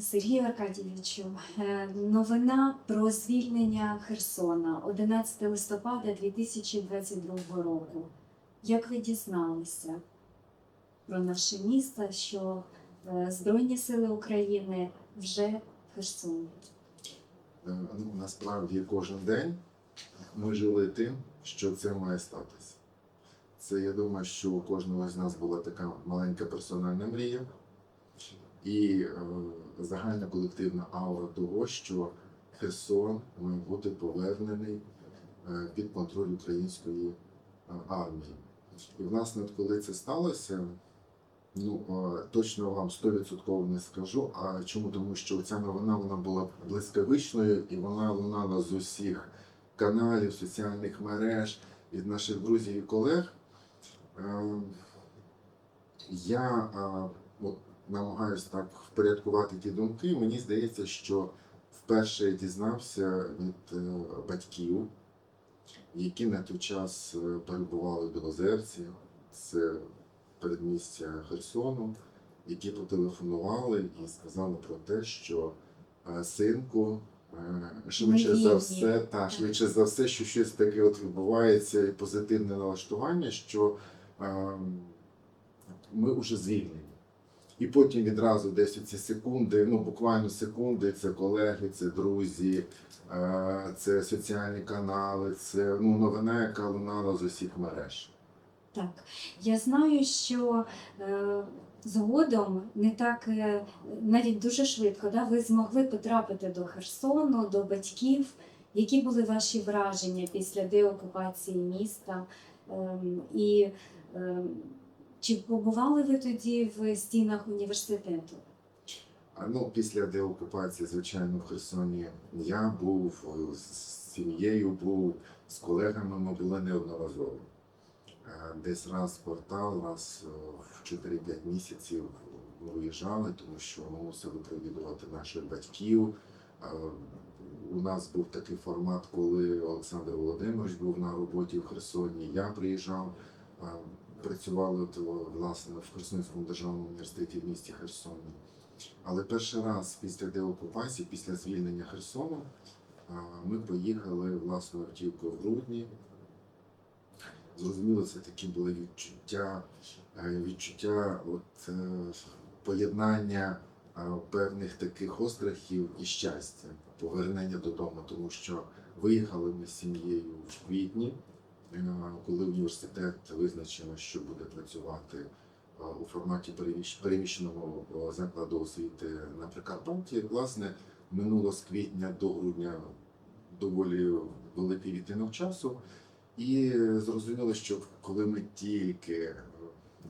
Сергію Аркадійовичу, е, новина про звільнення Херсона 11 листопада 2022 року. Як ви дізналися про наше місто, що е, Збройні Сили України вже в Херсоні? Е, Ну, насправді кожен день ми жили тим, що це має статися. Це я думаю, що у кожного з нас була така маленька персональна мрія і е, загальна колективна аура того, що Херсон має бути повернений е, під контроль української е, армії. І власне, коли це сталося, ну точно вам 100% не скажу. А чому? Тому що ця новина вона була блискавичною і вона лунала з усіх каналів, соціальних мереж від наших друзів і колег. Е, Я от, намагаюся так впорядкувати ті думки. Мені здається, що вперше я дізнався від е, батьків, які на той час е, перебували в Білозерці, це передмістя Херсону, які потелефонували і сказали про те, що е, синку, швидше за все, та швидше за все, що щось таке от відбувається, і позитивне налаштування, що е, ми вже звільнені. І потім відразу десь ці секунди, ну буквально секунди, це колеги, це друзі, е, це соціальні канали, це ну, новина, яка лунала з усіх мереж. Так, я знаю, що е, згодом не так е, навіть дуже швидко, да, ви змогли потрапити до Херсону, до батьків. Які були ваші враження після деокупації міста? Ем, і ем, чи побували ви тоді в стінах університету? Ну, після деокупації, звичайно, в Херсоні я був е, з сім'єю, був з колегами, ми були неодноразово. Е, Десь раз в квартал, раз е, в 4-5 місяців виїжджали, тому що ми мусили провідувати наших батьків. У нас був такий формат, коли Олександр Володимирович був на роботі в Херсоні. Я приїжджав, працювали от, власне в Херсонському державному університеті в місті Херсоні. Але перший раз після деокупації, після звільнення Херсону, ми поїхали власною автівкою в грудні. Зрозуміло, це такі були відчуття, е, відчуття от, е, поєднання е, певних таких острахів і щастя, повернення додому, тому що виїхали ми з сім'єю в квітні, коли університет визначено, що буде працювати е, у форматі переміщ- переміщеного е, закладу освіти на Прикарпатті. Власне, минуло з квітня до грудня доволі великий відтинок часу. І зрозуміло, що коли ми тільки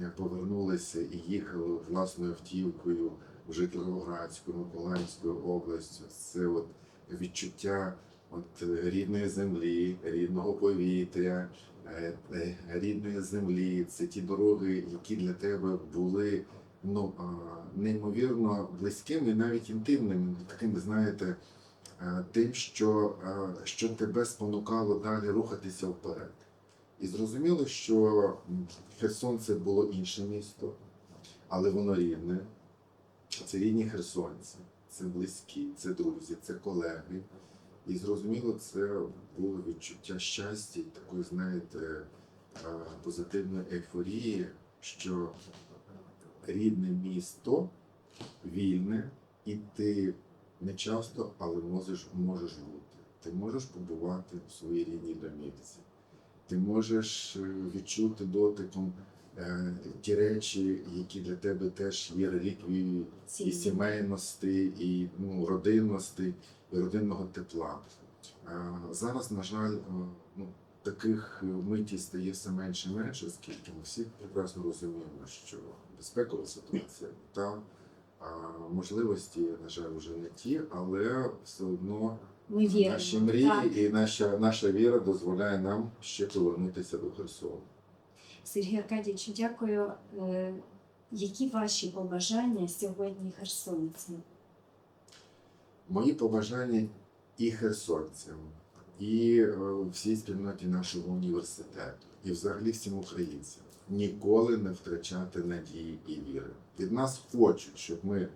е, повернулися і їхали власною автівкою в Житомирську, Миколаївську область, це от відчуття от е, рідної землі, рідного повітря, е, е, рідної землі, це ті дороги, які для тебе були ну, неймовірно близькими, навіть інтимними, такими, знаєте, е, тим, що, що тебе спонукало далі рухатися вперед. І зрозуміло, що Херсон це було інше місто, але воно рідне. Це рідні херсонці, це близькі, це друзі, це колеги. І зрозуміло, це було відчуття щастя такої, знаєте, е, позитивної ейфорії, що рідне місто вільне, і ти не часто, але можеш, можеш бути. Ти можеш побувати в своїй рідній домівці. Ти можеш е, відчути дотиком ті речі, які для тебе теж є реліквією і сімейності, і ну, родинності, і родинного тепла. Е, Зараз, на жаль, е, ну, таких миті стає все менше і менше, оскільки ми всі прекрасно розуміємо, що безпекова ситуація та можливості, на жаль, вже не ті, але все одно ми віримо. наші мрії так. і наша, наша віра дозволяє нам ще повернутися до Херсону. Сергій Аркадійович, дякую. Е, Які ваші побажання сьогодні херсонцям? Мої побажання і херсонцям, і е, всій спільноті нашого університету, і взагалі всім українцям ніколи не втрачати надії і віри. Від нас хочуть, щоб ми е,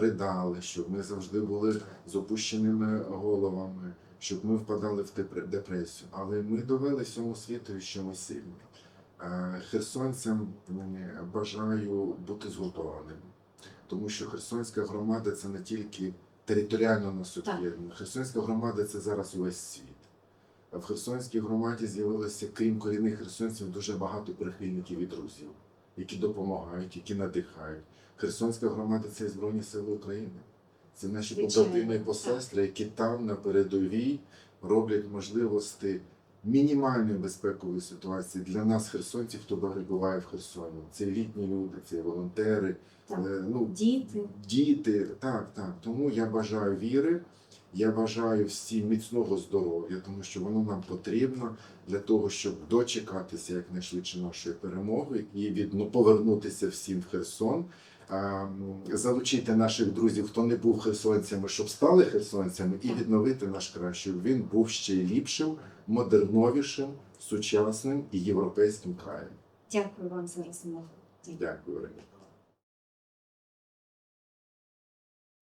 ридали, щоб ми завжди були з опущеними головами, щоб ми впадали в депре- депресію. Але ми довели всьому світу, що ми сильні. Е, Херсонцям бажаю бути згуртованими, тому що Херсонська громада це не тільки територіально нас об'єднує. Херсонська громада це зараз увесь світ. А В Херсонській громаді з'явилося, крім корінних херсонців, дуже багато прихильників і друзів, які допомагають, які надихають. Херсонська громада це і Збройні Сили України. Це наші побратими і посестри, які там на передовій роблять можливості мінімальної безпекової ситуації для нас, херсонців, хто перебуває в Херсоні. Це літні люди, це волонтери, Так. е, ну, Діти. діти. Так, так. Тому я бажаю віри, я бажаю всім міцного здоров'я, тому що воно нам потрібно для того, щоб дочекатися якнайшвидше нашої перемоги і від, ну, повернутися всім в Херсон. Залучити наших друзів, хто не був херсонцями, щоб стали херсонцями, і відновити наш край, щоб він був ще ліпшим, модерновішим, сучасним і європейським краєм. Дякую вам за розмову. Дякую.